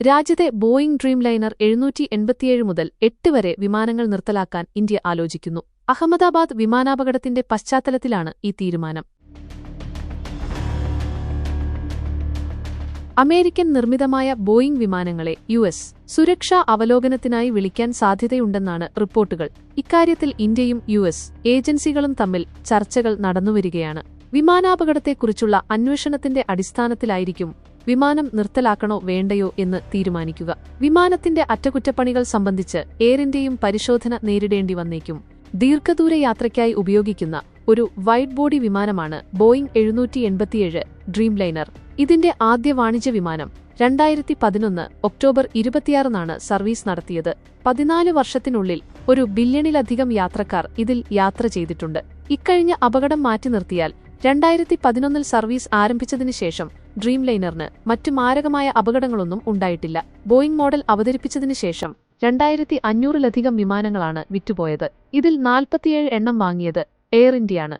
രാജ്യത്തെ Boeing dream liner എഴുന്നൂറ്റി എൺപത്തിയേഴ് മുതൽ എട്ട് വരെ വിമാനങ്ങൾ നിർത്തലാക്കാൻ ഇന്ത്യ ആലോചിക്കുന്നു. അഹമ്മദാബാദ് വിമാനാപകടത്തിന്റെ പശ്ചാത്തലത്തിലാണ് ഈ തീരുമാനം. അമേരിക്കൻ നിർമ്മിതമായ ബോയിംഗ് വിമാനങ്ങളെ യു എസ് സുരക്ഷാ അവലോകനത്തിനായി വിളിക്കാൻ സാധ്യതയുണ്ടെന്നാണ് റിപ്പോർട്ടുകൾ. ഇക്കാര്യത്തിൽ ഇന്ത്യയും യു എസ് ഏജൻസികളും തമ്മിൽ ചർച്ചകൾ നടന്നുവരികയാണ്. വിമാനാപകടത്തെക്കുറിച്ചുള്ള അന്വേഷണത്തിന്റെ അടിസ്ഥാനത്തിലായിരിക്കും വിമാനം നിർത്തലാക്കണോ വേണ്ടയോ എന്ന് തീരുമാനിക്കുക. വിമാനത്തിന്റെ അറ്റകുറ്റപ്പണികൾ സംബന്ധിച്ച് എയർ ഇന്ത്യയും പരിശോധന നേരിടേണ്ടി വന്നേക്കും. ദീർഘദൂര യാത്രയ്ക്കായി ഉപയോഗിക്കുന്ന ഒരു വൈഡ് ബോഡി വിമാനമാണ് ബോയിംഗ് എഴുന്നൂറ്റി എൺപത്തിയേഴ് ഡ്രീം ലൈനർ ഇതിന്റെ ആദ്യ വാണിജ്യ വിമാനം രണ്ടായിരത്തി പതിനൊന്ന് ഒക്ടോബർ ഇരുപത്തിയാറിനാണ് സർവീസ് നടത്തിയത്. പതിനാല് വർഷത്തിനുള്ളിൽ ഒരു ബില്യണിലധികം യാത്രക്കാർ ഇതിൽ യാത്ര ചെയ്തിട്ടുണ്ട്. ഇക്കഴിഞ്ഞ അപകടം മാറ്റി നിർത്തിയാൽ രണ്ടായിരത്തി പതിനൊന്നിൽ സർവീസ് ആരംഭിച്ചതിനു ശേഷം ഡ്രീം ലൈനറിന് മറ്റു മാരകമായ അപകടങ്ങളൊന്നും ഉണ്ടായിട്ടില്ല. ബോയിംഗ് മോഡൽ അവതരിപ്പിച്ചതിനു ശേഷം രണ്ടായിരത്തി അഞ്ഞൂറിലധികം വിമാനങ്ങളാണ് വിറ്റുപോയത്. ഇതിൽ നാൽപ്പത്തിയേഴ് എണ്ണം വാങ്ങിയത് എയർ ഇന്ത്യയാണ്.